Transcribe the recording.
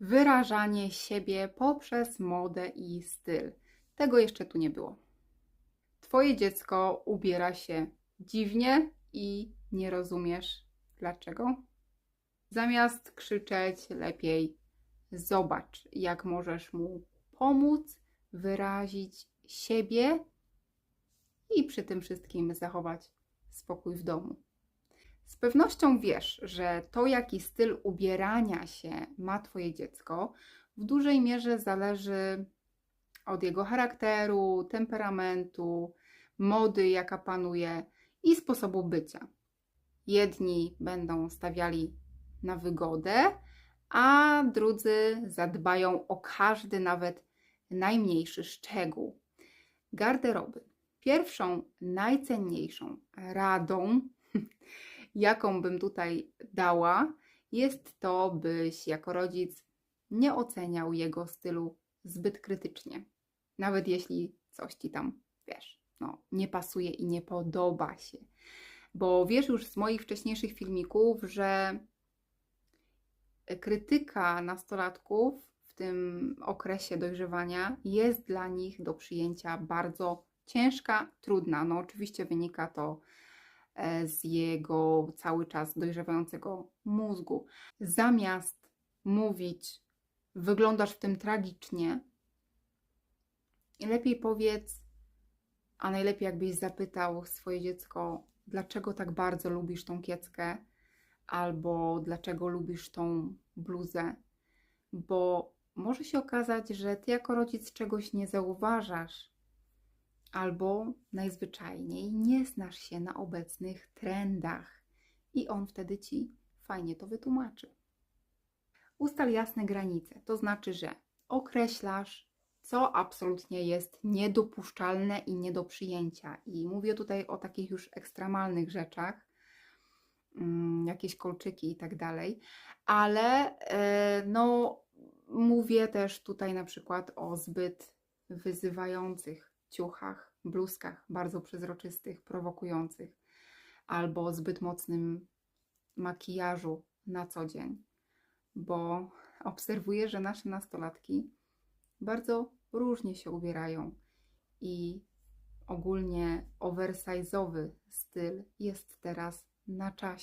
wyrażanie siebie poprzez modę i styl. Tego jeszcze tu nie było. Twoje dziecko ubiera się dziwnie i nie rozumiesz dlaczego. Zamiast krzyczeć, lepiej zobacz, jak możesz mu pomóc wyrazić siebie i przy tym wszystkim zachować spokój w domu. Z pewnością wiesz, że to, jaki styl ubierania się ma Twoje dziecko, w dużej mierze zależy od jego charakteru, temperamentu, mody, jaka panuje i sposobu bycia. Jedni będą stawiali na wygodę, a drudzy zadbają o każdy, nawet najmniejszy szczegół. Garderoby. Pierwszą, najcenniejszą radą, jaką bym tutaj dała, jest to, byś jako rodzic nie oceniał jego stylu zbyt krytycznie. Nawet jeśli coś ci tam, wiesz, no, nie pasuje i nie podoba się. Bo wiesz już z moich wcześniejszych filmików, że krytyka nastolatków w tym okresie dojrzewania jest dla nich do przyjęcia bardzo ciężka, trudna. No, oczywiście wynika to z jego cały czas dojrzewającego mózgu. Zamiast mówić, wyglądasz w tym tragicznie, lepiej powiedz, a najlepiej jakbyś zapytał swoje dziecko, dlaczego tak bardzo lubisz tą kieckę, albo dlaczego lubisz tą bluzę, bo może się okazać, że ty jako rodzic czegoś nie zauważasz, albo najzwyczajniej nie znasz się na obecnych trendach i on wtedy ci fajnie to wytłumaczy. Ustal jasne granice, to znaczy, że określasz, co absolutnie jest niedopuszczalne i nie do przyjęcia. I mówię tutaj o takich już ekstremalnych rzeczach, mm, jakieś kolczyki i tak dalej, ale e, no, mówię też tutaj na przykład o zbyt wyzywających ciuchach, bluzkach bardzo przezroczystych, prowokujących, albo zbyt mocnym makijażu na co dzień, bo obserwuję, że nasze nastolatki bardzo różnie się ubierają i ogólnie oversize'owy styl jest teraz na czasie.